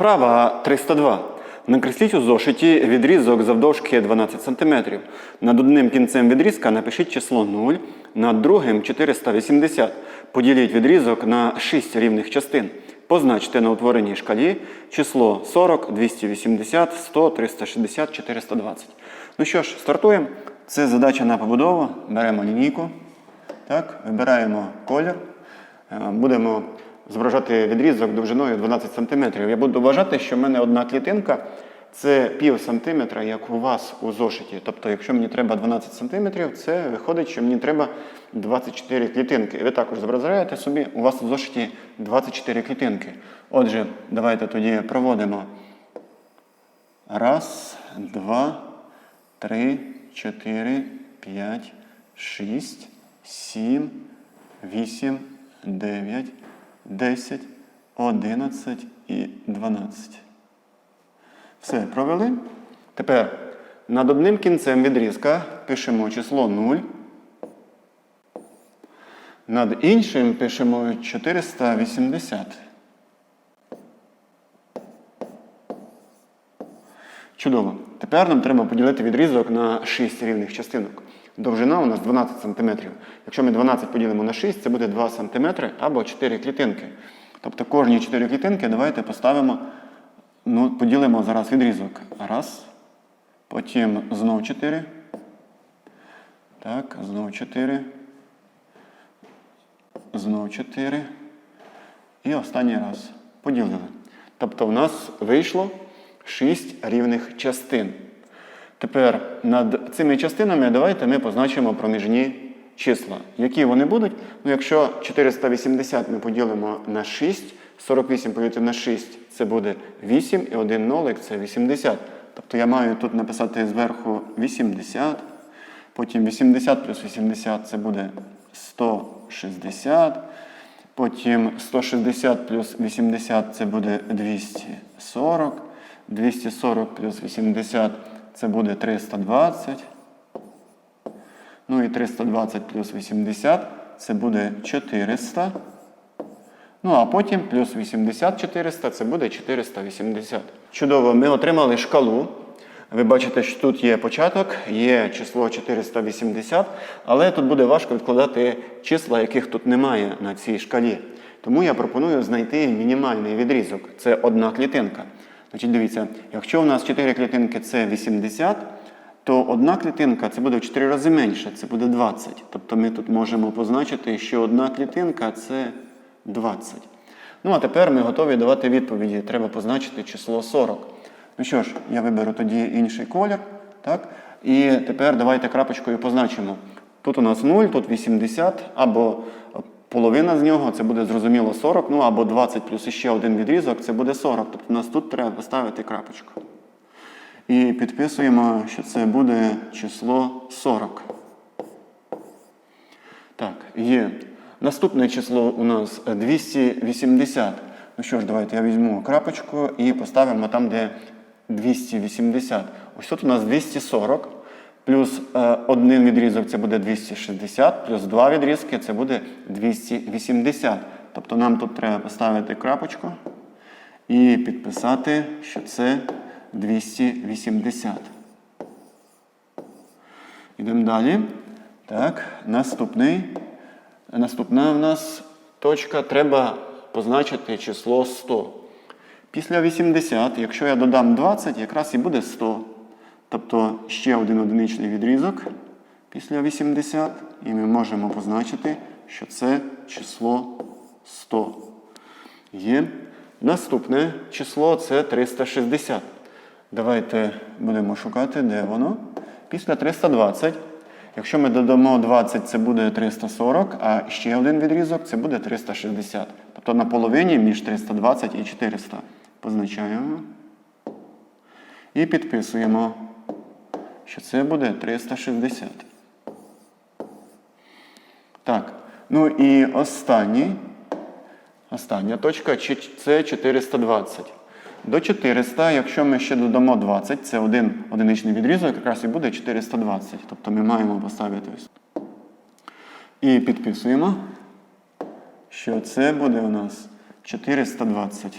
Вправа 302. Накресліть у зошиті відрізок завдовжки 12 см. Над одним кінцем відрізка напишіть число 0, над другим 480. Поділіть відрізок на 6 рівних частин. Позначте на утвореній шкалі число 40, 280, 100, 360, 420. Ну що ж, стартуємо. Це задача на побудову. Беремо лінійку. Так, вибираємо колір. Е, Будемо зображати відрізок довжиною 12 см. Я буду вважати, що в мене одна клітинка це пів сантиметра, як у вас у зошиті. Тобто, якщо мені треба 12 см, це виходить, що мені треба 24 клітинки. Ви також зображаєте собі, у вас у зошиті 24 клітинки. Отже, давайте тоді проводимо. Раз, два, три, чотири, п'ять, шість, сім, вісім, дев'ять, десять, одинадцять і дванадцять. Все, провели. Тепер над одним кінцем відрізка пишемо число 0. Над іншим пишемо 480. Чудово. Тепер нам треба поділити відрізок на 6 рівних частинок. Довжина у нас 12 см. Якщо ми 12 поділимо на 6, це буде 2 см або 4 клітинки. Тобто кожні 4 клітинки давайте поставимо, ну, поділимо зараз відрізок. Раз. Потім знов 4. Так, знов 4. Знов 4. І останній раз поділили. Тобто в нас вийшло 6 рівних частин. Тепер над цими частинами давайте ми позначимо проміжні числа. Які вони будуть? Ну, якщо 480 ми поділимо на 6, 48 поділити на 6 це буде 8 і 1 нолик це 80. Тобто я маю тут написати зверху 80. Потім 80 плюс 80 це буде 160. Потім 160 плюс 80 це буде 240. 240 плюс 80 це буде 320. Ну і 320 плюс 80 це буде 400. Ну, а потім плюс 80 400 це буде 480. Чудово, ми отримали шкалу. Ви бачите, що тут є початок, є число 480, але тут буде важко відкладати числа, яких тут немає на цій шкалі. Тому я пропоную знайти мінімальний відрізок. Це одна клітинка. Значить, дивіться, якщо у нас 4 клітинки це 80, то одна клітинка це буде в 4 рази менше, це буде 20. Тобто ми тут можемо позначити, що одна клітинка це 20. Ну, а тепер ми готові давати відповіді. Треба позначити число 40. Ну що ж, я виберу тоді інший колір. Так? І тепер давайте крапочкою позначимо. Тут у нас 0, тут 80, або половина з нього, це буде зрозуміло 40, ну або 20 плюс ще один відрізок, це буде 40. Тобто нас тут треба поставити крапочку. І підписуємо, що це буде число 40. Так, є. Наступне число у нас 280. Ну що ж, давайте я візьму крапочку і поставимо там, де 280. Ось тут у нас 240. Плюс е, один відрізок це буде 260, плюс два відрізки це буде 280. Тобто нам тут треба поставити крапочку і підписати, що це 280. Йдемо далі. Так, наступний. Наступна в нас точка треба позначити число 100. Після 80, якщо я додам 20, якраз і буде 100. Тобто ще один одиничний відрізок після 80, і ми можемо позначити, що це число 100. Є. Наступне число це 360. Давайте будемо шукати, де воно. Після 320. Якщо ми додамо 20, це буде 340, а ще один відрізок це буде 360. Тобто на половині між 320 і 400. Позначаємо. І підписуємо, що це буде 360. Так. Ну і останній. Остання точка це 420. До 400, якщо ми ще додамо 20, це один одиничний відрізок, якраз і буде 420. Тобто ми маємо поставити ось. І підписуємо, що це буде у нас 420.